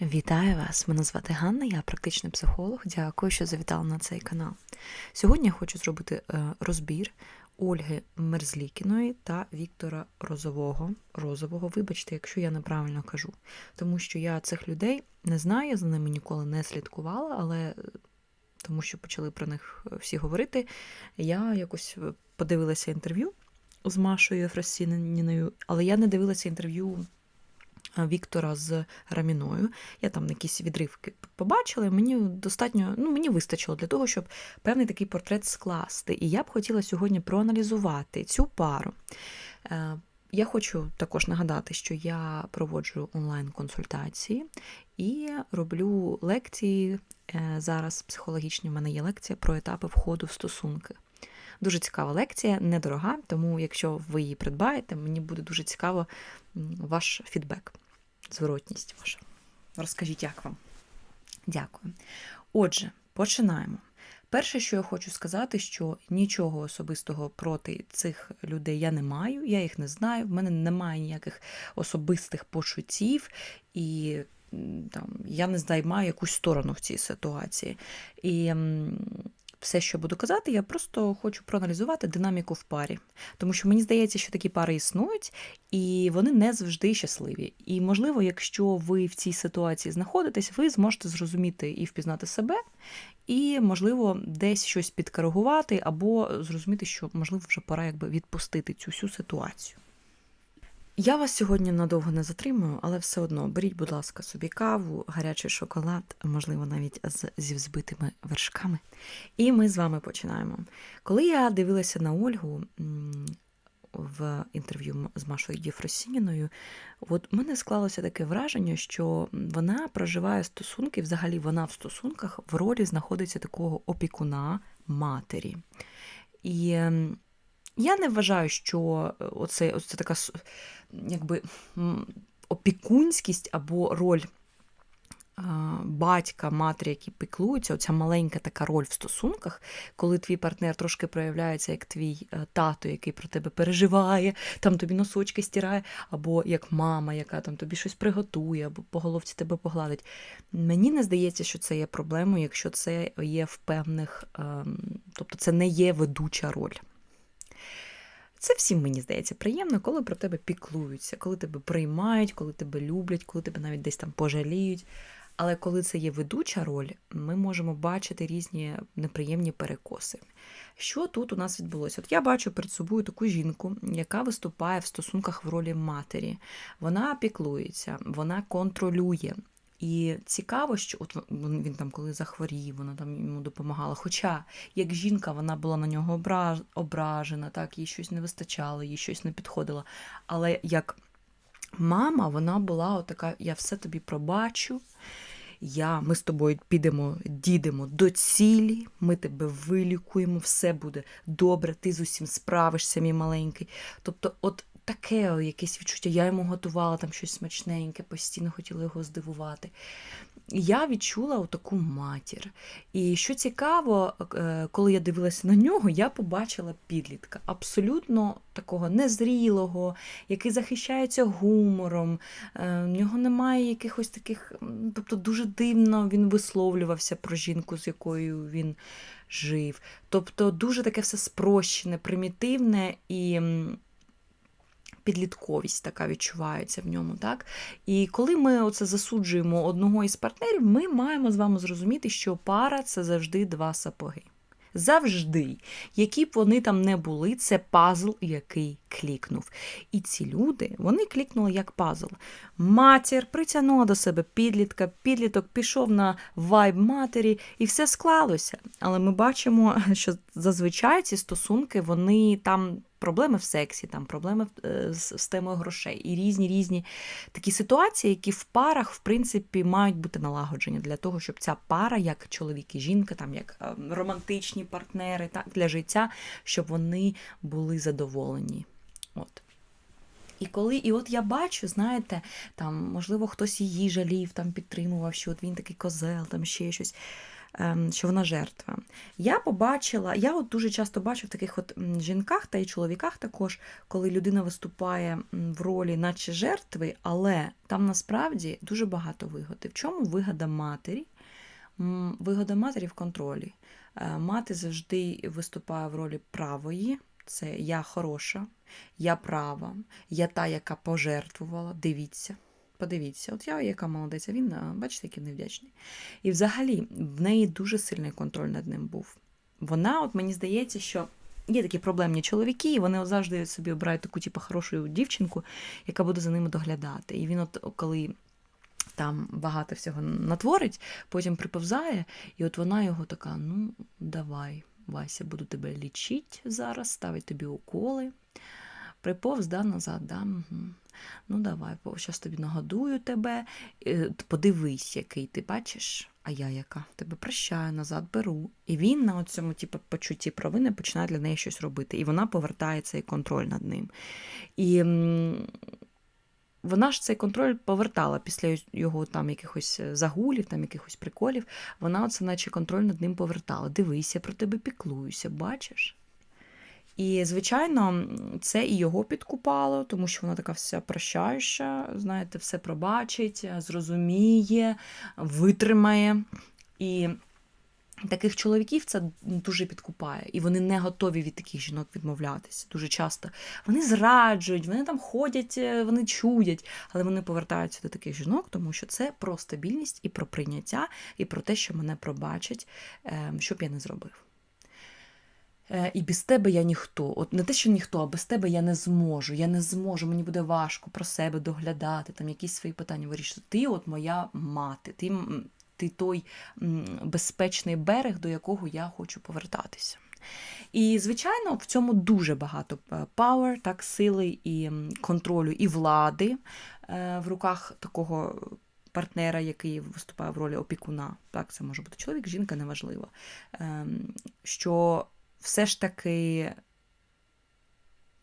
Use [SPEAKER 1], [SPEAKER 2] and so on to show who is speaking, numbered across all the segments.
[SPEAKER 1] Вітаю вас! Мене звати Ганна, я практичний психолог. Дякую, що завітали на цей канал. Сьогодні я хочу зробити е, розбір Ольги Мерзлікіної та Віктора Розового. Розового, вибачте, якщо я неправильно кажу. Тому що я цих людей не знаю, за ними ніколи не слідкувала, але е, тому що почали про них е, всі говорити, я якось подивилася інтерв'ю з Машою Єфросініною, але я не дивилася інтерв'ю Віктора з Раміною. Я там якісь відривки побачила, і мені достатньо, ну мені вистачило для того, щоб певний такий портрет скласти. І я б хотіла сьогодні проаналізувати цю пару. Е, Я хочу також нагадати, що я проводжу онлайн-консультації і роблю лекції е, зараз психологічні. У мене є лекція про етапи входу в стосунки. Дуже цікава лекція, недорога, тому якщо ви її придбаєте, мені буде дуже цікаво ваш фідбек, зворотність ваша. Розкажіть, як вам. Дякую. Отже, починаємо. Перше, що я хочу сказати, що нічого особистого проти цих людей я не маю, я їх не знаю, в мене немає ніяких особистих почуттів, і там, я не займаю якусь сторону в цій ситуації. І все, що буду казати, я просто хочу проаналізувати динаміку в парі. Тому що мені здається, що такі пари існують, і вони не завжди щасливі. І, можливо, якщо ви в цій ситуації знаходитесь, ви зможете зрозуміти і впізнати себе, і, можливо, десь щось підкоригувати, або зрозуміти, що, можливо, вже пора якби відпустити цю всю ситуацію. Я вас сьогодні надовго не затримую, але все одно беріть, будь ласка, собі каву, гарячий шоколад, можливо, навіть з, зі взбитими вершками. І ми з вами починаємо. Коли я дивилася на Ольгу в інтерв'ю з Машою Єфросініною, от в мене склалося таке враження, що вона проживає стосунки, взагалі вона в стосунках в ролі знаходиться такого опікуна матері. І я не вважаю, що е, оце, оце така якби опікунськість або роль батька, матері, які піклуються, оця маленька така роль в стосунках, коли твій партнер трошки проявляється як твій е, тато, який про тебе переживає, там тобі носочки стирає, або як мама, яка там тобі щось приготує, або по головці тебе погладить. Мені не здається, що це є проблемою, якщо це є в певних, ем, тобто це не є ведуча роль. Це всім мені здається приємно, коли про тебе піклуються, коли тебе приймають, коли тебе люблять, коли тебе навіть десь там пожаліють. Але коли це є ведуча роль, ми можемо бачити різні неприємні перекоси. Що тут у нас відбулося? От я бачу перед собою таку жінку, яка виступає в стосунках в ролі матері. Вона піклується, вона контролює. І цікаво, що от він там, коли захворів, вона там йому допомагала. Хоча як жінка вона була на нього ображ, ображена, так, їй щось не вистачало, їй щось не підходило. Але як мама, вона була така: я все тобі пробачу. Я, ми з тобою підемо, дійдемо до цілі, ми тебе вилікуємо, все буде добре, ти з усім справишся, мій маленький. Тобто, от таке якесь відчуття. Я йому готувала там щось смачненьке, постійно хотіла його здивувати. Я відчула таку матір. І що цікаво, е, коли я дивилася на нього, я побачила підлітка абсолютно такого незрілого, який захищається гумором. Е, В нього немає якихось таких, тобто дуже дивно він висловлювався про жінку, з якою він жив. Тобто дуже таке все спрощене, примітивне і. Підлітковість така відчувається в ньому, так? І коли ми оце засуджуємо одного із партнерів, ми маємо з вами зрозуміти, що пара це завжди два сапоги. Завжди, які б вони там не були, це пазл, який клікнув. І ці люди, вони клікнули як пазл. Матір притягнула до себе підлітка, підліток пішов на вайб матері, і все склалося. Але ми бачимо, що зазвичай ці стосунки, вони там. Проблеми в сексі, там проблеми е, з, з темою грошей і різні різні такі ситуації, які в парах, в принципі, мають бути налагоджені для того, щоб ця пара, як чоловік і жінка, там як е, романтичні партнери, так для життя, щоб вони були задоволені. От. І коли, і от я бачу, знаєте, там, можливо, хтось її жалів, там підтримував, що от він такий козел, там ще щось, ем, що вона жертва. Я побачила, я от дуже часто бачу в таких от жінках та й чоловіках також, коли людина виступає в ролі, наче жертви, але там насправді дуже багато вигоди. В чому вигода матері? Вигода матері в контролі. Е, Мати завжди виступає в ролі правої. Це я хороша, я права, я та, яка пожертвувала. Дивіться, подивіться, от я яка молодець, а він, бачите, який невдячний. І взагалі в неї дуже сильний контроль над ним був. Вона, от мені здається, що є такі проблемні чоловіки, і вони завжди собі обирають таку, типу, хорошу дівчинку, яка буде за ними доглядати. І він, от коли там багато всього натворить, потім приповзає, і от вона його така: ну, давай, Вася, буду тебе лічити зараз, ставить тобі уколи. Приповз, да, назад, да, ну давай, зараз тобі нагодую тебе, Е, подивись, який ти бачиш, а я яка тебе прощаю, назад беру. І він на цьому типу, почутті провини починає для неї щось робити. І вона повертає цей контроль над ним. І вона ж цей контроль повертала після його там якихось е, загулів, там якихось приколів. Вона оце, наче контроль над ним повертала. Дивись, я про тебе піклуюся, бачиш? І, звичайно, це і його підкупало, тому що вона така вся прощаюча, знаєте, все пробачить, зрозуміє, витримає. І таких чоловіків це дуже підкупає, і вони не готові від таких жінок відмовлятися дуже часто. Вони зраджують, вони там ходять, е, вони чудять, але вони повертаються до таких жінок, тому що це про стабільність і про прийняття, і про те, що мене пробачать, е, що б я не зробив. Е, І без тебе я ніхто. От не те, що ніхто, а без тебе я не зможу. Я не зможу, мені буде важко про себе доглядати, там якісь свої питання вирішити. Ти от моя мати, ти той безпечний берег, до якого я хочу повертатися. І, звичайно, в цьому дуже багато е, power, так, сили і контролю, і влади е, в руках такого партнера, який виступає в ролі опікуна. Так, це може бути чоловік, жінка, неважливо. Ем, Що все ж таки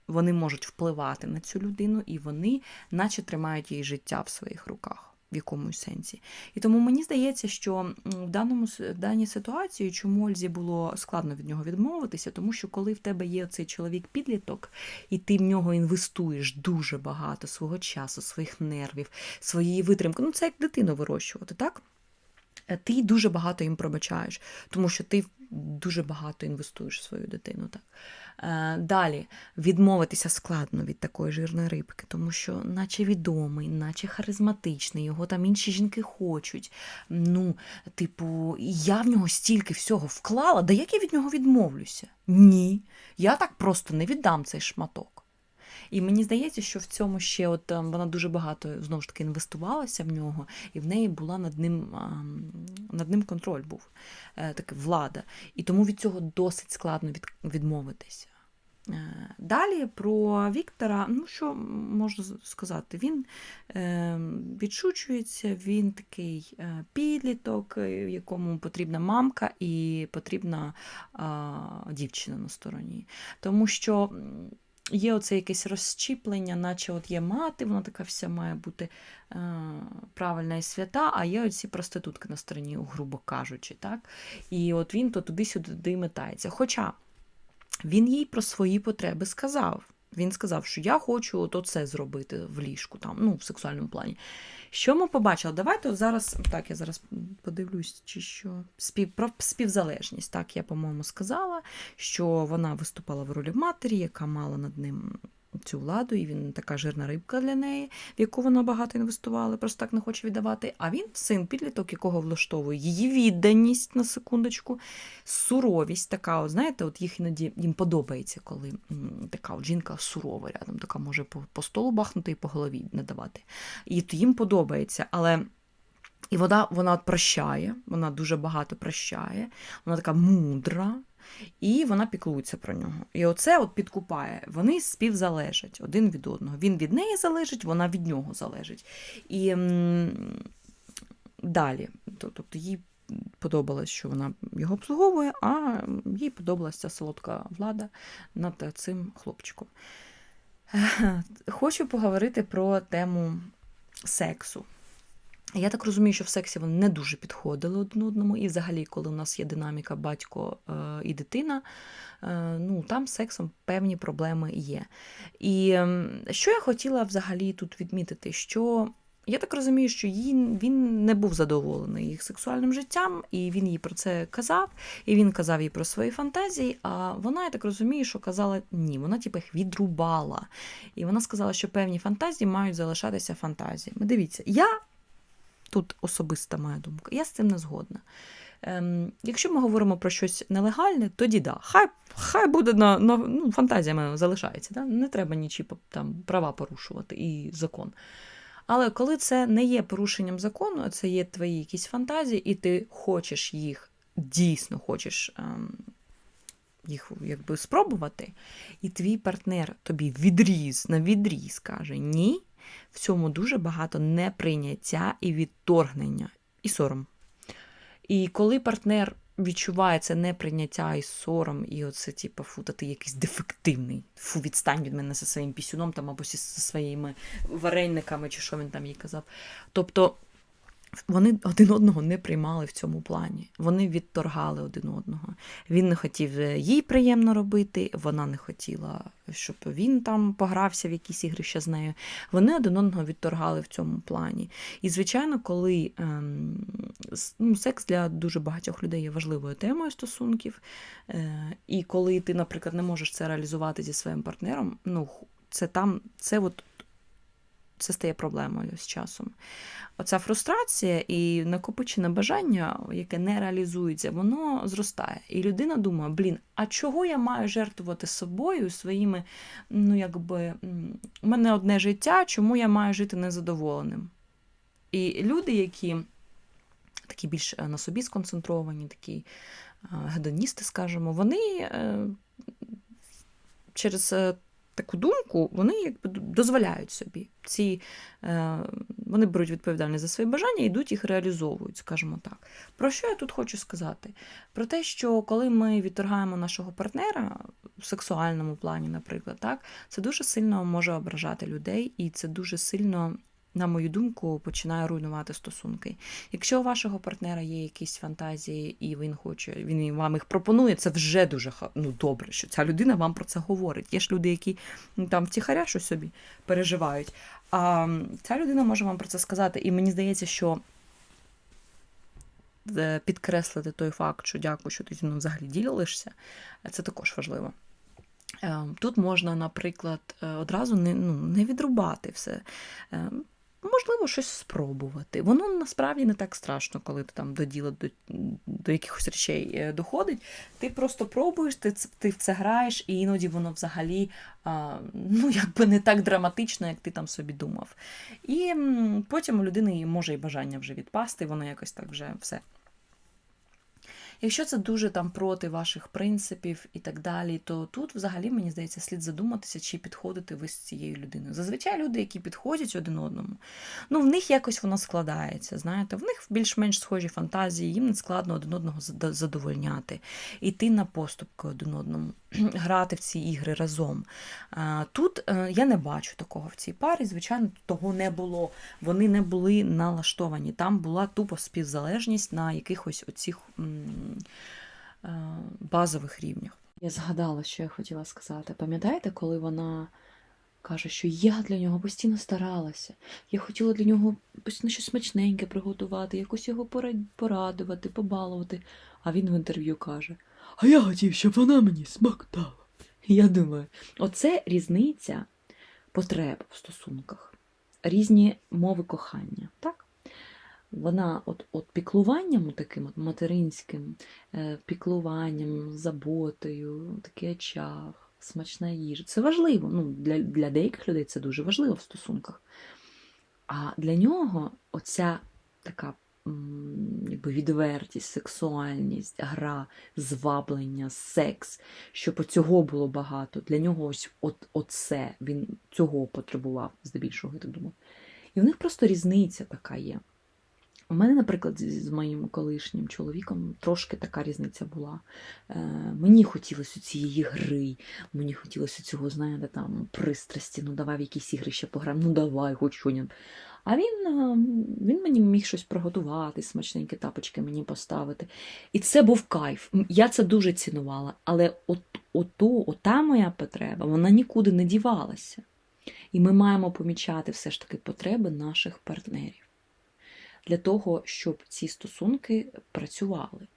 [SPEAKER 1] вони можуть впливати на цю людину, і вони, наче тримають її життя в своїх руках. В якомусь сенсі. І тому мені здається, що в, даному, в даній ситуації, чому Ользі було складно від нього відмовитися, тому що коли в тебе є цей чоловік-підліток, і ти в нього інвестуєш дуже багато свого часу, своїх нервів, своєї витримки, ну це як дитину вирощувати, так? Е, Ти дуже багато їм пробачаєш, тому що ти дуже багато інвестуєш в свою дитину. Так. Е, Далі відмовитися складно від такої жирної рибки, тому що, наче відомий, наче харизматичний, його там інші жінки хочуть. Ну, типу, я в нього стільки всього вклала, да як я від нього відмовлюся? Ні, я так просто не віддам цей шматок. І мені здається, що в цьому ще от ем, вона дуже багато знову ж таки інвестувалася в нього, і в неї була над ним ем, над ним контроль був, е, така влада. І тому від цього досить складно від, відмовитися. Е, Далі про Віктора, ну що можна сказати? Він е, відшучується, він такий е, підліток, якому потрібна мамка і потрібна дівчина на стороні. Тому що є оце якесь розчіплення, наче от є мати, вона така вся має бути е, правильна і свята, а є оці проститутки на стороні, грубо кажучи. так? І от він то туди-сюди метається. Хоча він їй про свої потреби сказав. Він сказав, що я хочу от оце зробити в ліжку, там, ну, в сексуальному плані. Що ми побачили? Давайте от зараз, так, я зараз подивлюсь, чи що. Спів, про співзалежність. Так, я, по-моєму, сказала, що вона виступала в ролі матері, яка мала над ним цю владу, і він така жирна рибка для неї, в яку вона багато інвестувала, просто так не хоче віддавати. А він син підліток, якого влаштовує її відданість на секундочку, суровість така, от, знаєте, от їх іноді їм подобається, коли така от жінка сурова рядом, така може по, по столу бахнути і по голові не давати. І от їм подобається, але. І вона, вона прощає, вона дуже багато прощає, вона така мудра, і вона піклується про нього. І оце от підкупає. Вони співзалежать один від одного. Він від неї залежить, вона від нього залежить. І м, далі. Тобто їй подобалось, що вона його обслуговує, а їй подобалася ця солодка влада над цим хлопчиком. Хочу поговорити про тему сексу. Я так розумію, що в сексі вони не дуже підходили один одному, і взагалі, коли у нас є динаміка батько е, і дитина, е, ну там сексом певні проблеми є. І що я хотіла взагалі тут відмітити, що я так розумію, що їй, він не був задоволений їх сексуальним життям, і він їй про це казав, і він казав їй про свої фантазії. А вона, я так розумію, що казала ні, вона типу, їх відрубала. І вона сказала, що певні фантазії мають залишатися фантазіями. Дивіться, я тут особиста моя думка, я з цим не згодна. Ем, якщо ми говоримо про щось нелегальне, тоді да, хай хай буде на, на ну, фантазіями залишається. Да? Не треба нічі там права порушувати і закон. Але коли це не є порушенням закону, а це є твої якісь фантазії, і ти хочеш їх, дійсно хочеш ем, їх якби спробувати, і твій партнер тобі відріз на відріз каже ні, в цьому дуже багато неприйняття і відторгнення, і сором. І коли партнер відчуває це неприйняття і сором, і оце, типу, фу, та ти якийсь дефективний. Фу, відстань від мене зі своїм пісюном там або зі своїми варениками, чи що він там їй казав. Тобто вони один одного не приймали в цьому плані. Вони відторгали один одного. Він не хотів е, їй приємно робити, вона не хотіла, щоб він там погрався в якісь ігрища з нею. Вони один одного відторгали в цьому плані. І, звичайно, коли ем, ну, секс для дуже багатьох людей є важливою темою стосунків, е, і коли ти, наприклад, не можеш це реалізувати зі своїм партнером, ну це там, це от це стає проблемою з часом. Оця фрустрація і накопичене бажання, яке не реалізується, воно зростає. І людина думає: блін, а чого я маю жертвувати собою своїми, ну якби у мене одне життя, чому я маю жити незадоволеним? І люди, які такі більш е, на собі сконцентровані, такі е, гедоністи, скажімо, вони е, через таку думку, вони якби дозволяють собі. Ці, е, Вони беруть відповідальність за свої бажання йдуть їх реалізовують, скажімо так. Про що я тут хочу сказати? Про те, що коли ми відторгаємо нашого партнера в сексуальному плані, наприклад, так, це дуже сильно може ображати людей, і це дуже сильно на мою думку, починає руйнувати стосунки. Якщо у вашого партнера є якісь фантазії, і він хоче, він вам їх пропонує, це вже дуже ну, добре, що ця людина вам про це говорить. Є ж люди, які ну, там втіхаря щось собі переживають. А ця людина може вам про це сказати. І мені здається, що. Е, підкреслити той факт, що дякую, що ти зі мною взагалі ділишся, це також важливо. Е, тут можна, наприклад, е, одразу не ну, не відрубати все можливо, щось спробувати. Воно насправді не так страшно, коли ти там до діла до, до якихось речей е, доходить. Ти просто пробуєш, ти ти в це граєш, і іноді воно взагалі ну, якби не так драматично, як ти там собі думав. І потім у людини може і бажання вже відпасти, воно якось так вже все. Якщо це дуже там проти ваших принципів і так далі, то тут взагалі, мені здається, слід задуматися, чи підходите ви з цією людиною. Зазвичай люди, які підходять один одному, ну в них якось воно складається. Знаєте, в них більш-менш схожі фантазії, їм не складно один одного задовольняти, іти на поступки один одному, грати в ці ігри разом. Тут е, я не бачу такого в цій парі, звичайно, того не було. Вони не були налаштовані. Там була тупо співзалежність на якихось оцих базових рівнях. Я згадала, що я хотіла сказати. Пам'ятаєте, коли вона каже, що я для нього постійно старалася, я хотіла для нього постійно щось смачненьке приготувати, якось його порадувати, побалувати. А він в інтерв'ю каже: А я хотів, щоб вона мені смактала. Я думаю, оце різниця потреб в стосунках, різні мови кохання. так? Вона от от піклуванням, таким от материнським е, піклуванням, заботою, такий очах, смачна їжа. Це важливо. Ну, Для для деяких людей це дуже важливо в стосунках. А для нього оця така якби відвертість, сексуальність, гра, зваблення, секс, щоб цього було багато. Для нього ось от, оце, він цього потребував, здебільшого, я так думаю. І в них просто різниця така є У мене, наприклад, з моїм колишнім чоловіком трошки така різниця була. Е, мені хотілося цієї гри, мені хотілося цього, знаєте, там пристрасті, ну давай в якісь ігри ще пограємо, ну давай, хоч щось. А він, е, він мені міг щось приготувати, смачненькі тапочки мені поставити. І це був кайф. Я це дуже цінувала. Але от, ото, ота моя потреба, вона нікуди не дівалася. І ми маємо помічати все ж таки потреби наших партнерів для того, щоб ці стосунки працювали.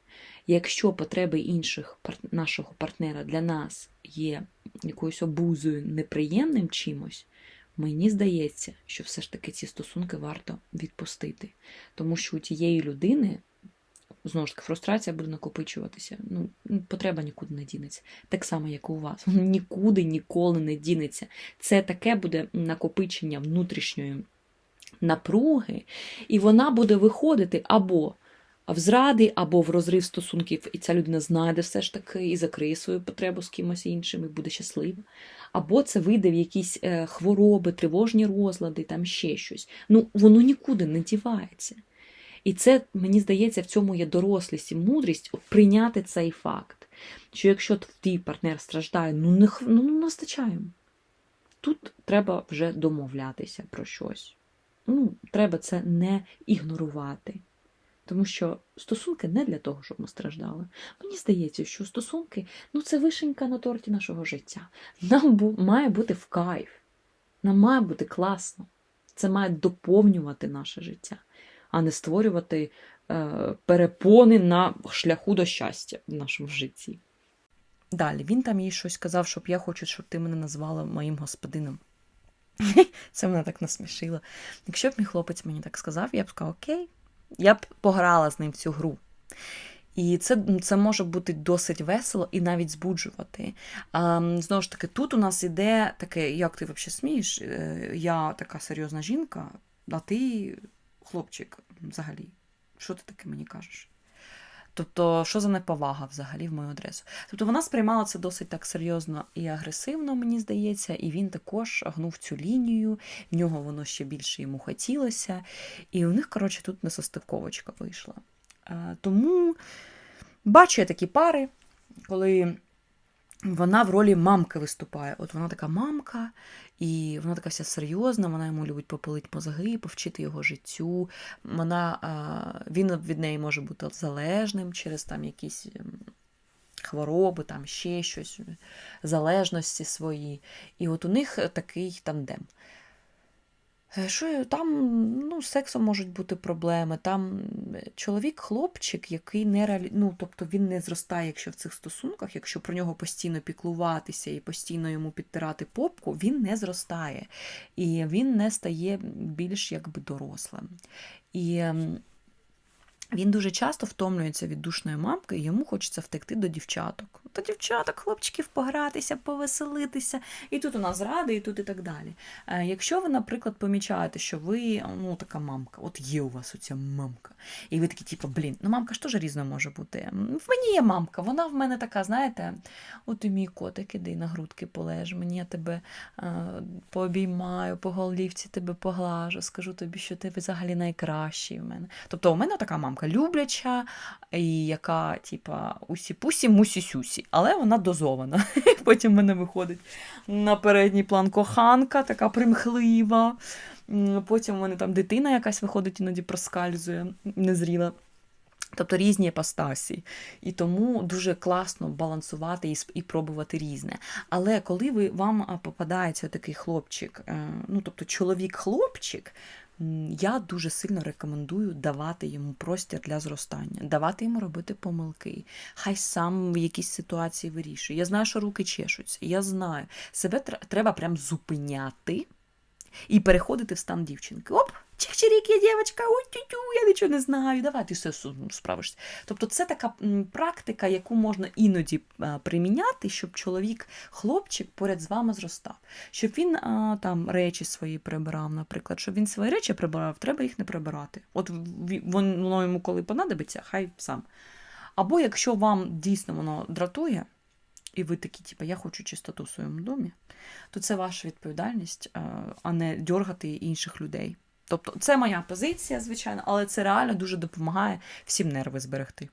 [SPEAKER 1] Якщо потреби інших нашого партнера для нас є якоюсь обузою, неприємним чимось, мені здається, що все ж таки ці стосунки варто відпустити. Тому що у тієї людини, знову ж таки, фрустрація буде накопичуватися. Ну, потреба нікуди не дінеться. Так само, як і у вас. Нікуди ніколи не дінеться. Це таке буде накопичення внутрішньої напруги, і вона буде виходити або в зради, або в розрив стосунків, і ця людина знайде все ж таки і закриє свою потребу з кимось іншим, і буде щаслива. Або це вийде в якісь е, хвороби, тривожні розлади, там ще щось. Ну, воно нікуди не дівається. І це, мені здається, в цьому є дорослість і мудрість прийняти цей факт. Що якщо твій партнер страждає, ну не ну, настачаємо. Тут треба вже домовлятися про щось. Ну, треба це не ігнорувати. Тому що стосунки не для того, щоб ми страждали. Мені здається, що стосунки ну, це вишенька на торті нашого життя. Нам бу- має бути в кайф. Нам має бути класно. Це має доповнювати наше життя, а не створювати е, перепони на шляху до щастя в нашому житті. Далі він там їй щось сказав, щоб я хочу, щоб ти мене назвала моїм господином. Це мене так насмішило. Якщо б мій хлопець мені так сказав, я б сказала, окей, я б пограла з ним цю гру. І це, це може бути досить весело і навіть збуджувати. А, знову ж таки, тут у нас іде таке, як ти взагалі смієш? Е, Я така серйозна жінка, а ти хлопчик взагалі. Що ти таке мені кажеш? Тобто, що за неповага взагалі в мою адресу? Тобто вона сприймала це досить так серйозно і агресивно, мені здається, і він також гнув цю лінію, в нього воно ще більше йому хотілося. І у них, коротше, тут несостиковочка вийшла. Е, Тому бачу я такі пари, коли вона в ролі мамки виступає. От вона така мамка, і вона така вся серйозна, вона йому любить попилити мозги, повчити його життю. Вона, він від неї може бути залежним через там якісь ем, хвороби, там ще щось, залежності свої. І от у них такий тандем. Е, Що там ну, з сексом можуть бути проблеми. Там е, чоловік-хлопчик, який не реалі... ну, тобто він не зростає, якщо в цих стосунках, якщо про нього постійно піклуватися і постійно йому підтирати попку, він не зростає. І він не стає більш якби дорослим. І він дуже часто втомлюється від душної мамки, і йому хочеться втекти до дівчаток. До дівчаток, хлопчиків погратися, повеселитися. І тут у нас ради, і тут і так далі. Е, Якщо ви, наприклад, помічаєте, що ви ну, така мамка, от є у вас оця мамка, і ви такі, типу, блін, ну мамка ж теж різна може бути. В мені є мамка, вона в мене така, знаєте, от і мій котик, іди на грудки полеж, мені я тебе е, пообіймаю, по голівці тебе поглажу, скажу тобі, що ти взагалі найкращий в мене. Тобто у мене така мамка любляча, і яка, типа, усі-пусі, мусі-сюсі, але вона дозована. Потім в мене виходить на передній план коханка, така примхлива. Потім в мене там дитина якась виходить, іноді проскальзує, незріла. Тобто різні епостасі. І тому дуже класно балансувати і, і пробувати різне. Але коли ви, вам попадається такий хлопчик, е, ну тобто чоловік-хлопчик, я дуже сильно рекомендую давати йому простір для зростання, давати йому робити помилки. Хай сам в якійсь ситуації вирішує. Я знаю, що руки чешуться. Я знаю, себе тр- треба прям зупиняти і переходити в стан дівчинки. Оп, чик-чирік, я дівчинка, ой тю-тю, я нічого не знаю. Давай ти все справишся. Тобто, це така практика, яку можна іноді е, приміняти, щоб чоловік, хлопчик поряд з вами зростав. Щоб він а, там речі свої прибирав, наприклад, щоб він свої речі прибирав, треба їх не прибирати. От воно йому коли понадобиться, хай сам. Або якщо вам дійсно воно дратує, і ви такі, типу, я хочу чистоту в своєму домі, то це ваша відповідальність, е, а не дьоргати інших людей. Тобто, це моя позиція, звичайно, але це реально дуже допомагає всім нерви зберегти.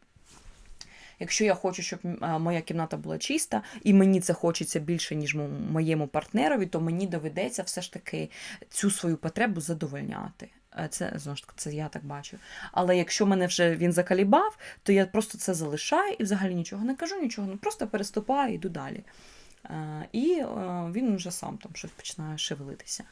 [SPEAKER 1] Якщо я хочу, щоб моя кімната була чиста, і мені це хочеться більше, ніж моєму партнерові, то мені доведеться все ж таки цю свою потребу задовольняти. Е, Це знову ж таки, це я так бачу. Але якщо мене вже він закалібав, то я просто це залишаю і взагалі нічого не кажу, нічого, ну просто переступаю і йду далі. Е, І е, він вже сам там щось починає шевелитися.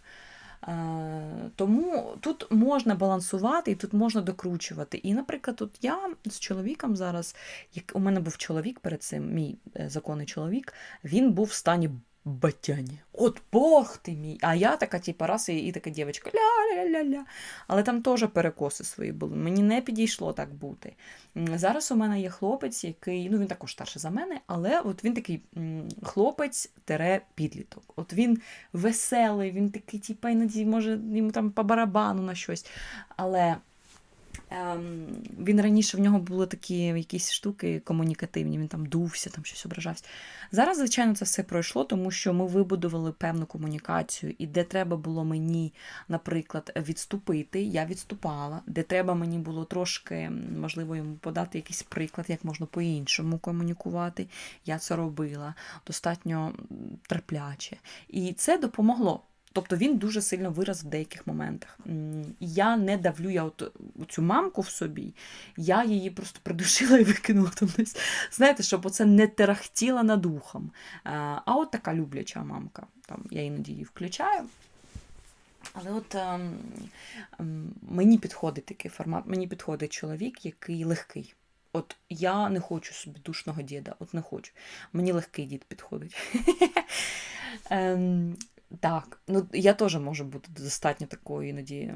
[SPEAKER 1] Е, Тому тут можна балансувати і тут можна докручувати. І, наприклад, тут я з чоловіком зараз, як у мене був чоловік перед цим, мій е, законний чоловік, він був в стані батяні. От Бог ти мій! А я така, типу, раз і, і така дівчинка ля-ля-ля-ля. Але там теж перекоси свої були. Мені не підійшло так бути. Зараз у мене є хлопець, який, ну він також старший за мене, але от він такий м, хлопець-підліток. От він веселий, він такий, типу, іноді може йому там по барабану на щось. Але він раніше в нього були такі якісь штуки комунікативні, він там дувся, там щось ображався. Зараз, звичайно, це все пройшло, тому що ми вибудували певну комунікацію, і де треба було мені, наприклад, відступити, я відступала, де треба мені було трошки, можливо, йому подати якийсь приклад, як можна по-іншому комунікувати. Я це робила достатньо терпляче. І це допомогло. Тобто він дуже сильно вираз в деяких моментах. Я не давлю я от цю мамку в собі, я її просто придушила і викинула там десь. Знаєте, щоб оце не терахтіла над ухом. Е, А от така любляча мамка. Там я іноді її включаю. Але от ем, ем, мені підходить такий формат, мені підходить чоловік, який легкий. От я не хочу собі душного діда, от не хочу. Мені легкий дід підходить. Так, ну я теж можу бути достатньо такою іноді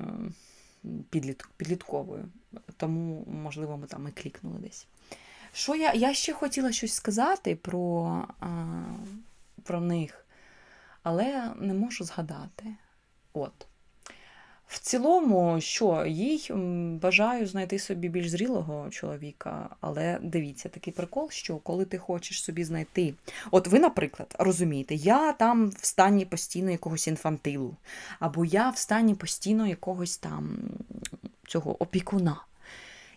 [SPEAKER 1] підліток, підлітковою. Тому, можливо, ми там і клікнули десь. Що я, я ще хотіла щось сказати про, про них, але не можу згадати. От. В цілому, що їй бажаю знайти собі більш зрілого чоловіка, але дивіться, такий прикол, що коли ти хочеш собі знайти. От ви, наприклад, розумієте, я там в стані постійно якогось інфантилу, або я в стані постійно якогось там цього опікуна.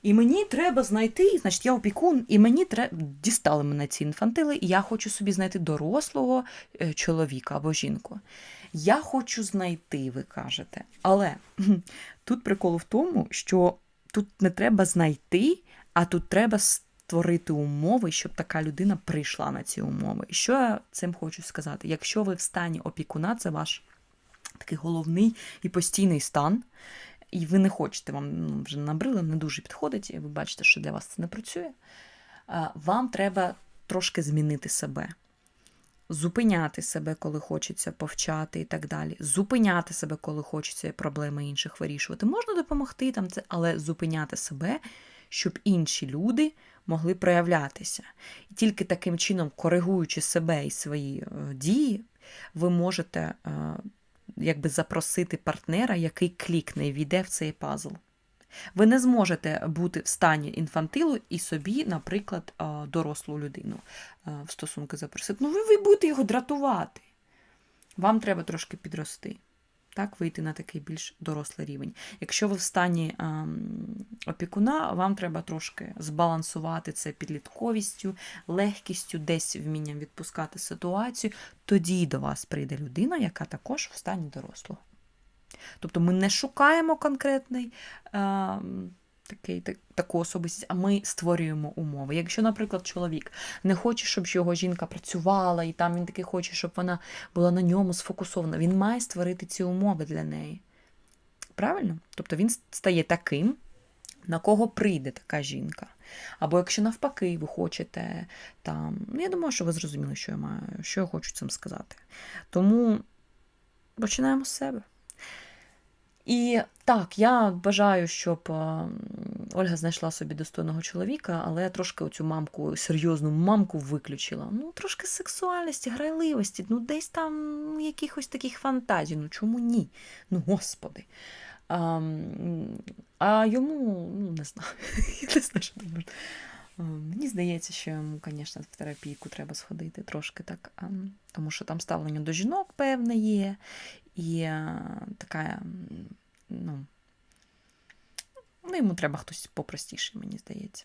[SPEAKER 1] І мені треба знайти, значить, я опікун, і мені треба дістали мене ці інфантили, і я хочу собі знайти дорослого е, чоловіка або жінку. Я хочу знайти, ви кажете. Але тут прикол в тому, що тут не треба знайти, а тут треба створити умови, щоб така людина прийшла на ці умови. І що я цим хочу сказати? Якщо ви в стані опікуна, це ваш такий головний і постійний стан, і ви не хочете, вам ну, вже набрили, не дуже підходить, і ви бачите, що для вас це не працює. Вам треба трошки змінити себе. Зупиняти себе, коли хочеться повчати і так далі. Зупиняти себе, коли хочеться проблеми інших вирішувати. Можна допомогти там це, але зупиняти себе, щоб інші люди могли проявлятися. І тільки таким чином, коригуючи себе і свої е, дії, ви можете е, якби запросити партнера, який клікне і війде в цей пазл. Ви не зможете бути в стані інфантилу і собі, наприклад, дорослу людину в стосунки запросити. Ну, ви, ви будете його дратувати. Вам треба трошки підрости. Так, вийти на такий більш дорослий рівень. Якщо ви в стані ем, опікуна, вам треба трошки збалансувати це підлітковістю, легкістю, десь вмінням відпускати ситуацію. Тоді до вас прийде людина, яка також в стані дорослого. Тобто ми не шукаємо конкретний ем, такий, так, таку особистість, а ми створюємо умови. Якщо, наприклад, чоловік не хоче, щоб його жінка працювала, і там він таки хоче, щоб вона була на ньому сфокусована, він має створити ці умови для неї. Правильно? Тобто він стає таким, на кого прийде така жінка. Або якщо навпаки, ви хочете там. Ну, я думаю, що ви зрозуміли, що я маю, що я хочу цим сказати. Тому починаємо з себе. І так, я бажаю, щоб е, Ольга знайшла собі достойного чоловіка, але я трошки оцю мамку, серйозну мамку виключила. Ну, трошки сексуальності, грайливості, ну десь там якихось таких фантазій. Ну чому ні? Ну, господи. А, а йому, ну, не знаю, не знаю, що тут можна. Мені здається, що йому, звісно, в терапійку треба сходити трошки так, тому що там ставлення до жінок певне є, і е, така, м, ну, йому треба хтось попростіший, мені здається.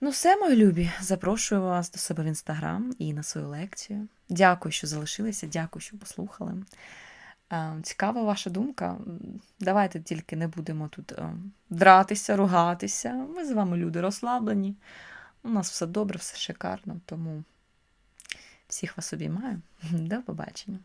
[SPEAKER 1] Ну, все, мої любі, запрошую вас до себе в інстаграм і на свою лекцію. Дякую, що залишилися, дякую, що послухали. Е, Цікава ваша думка. Давайте тільки не будемо тут е, дратися, ругатися. Ми з вами люди розслаблені. У нас все добре, все шикарно, тому всіх вас обіймаю. До побачення.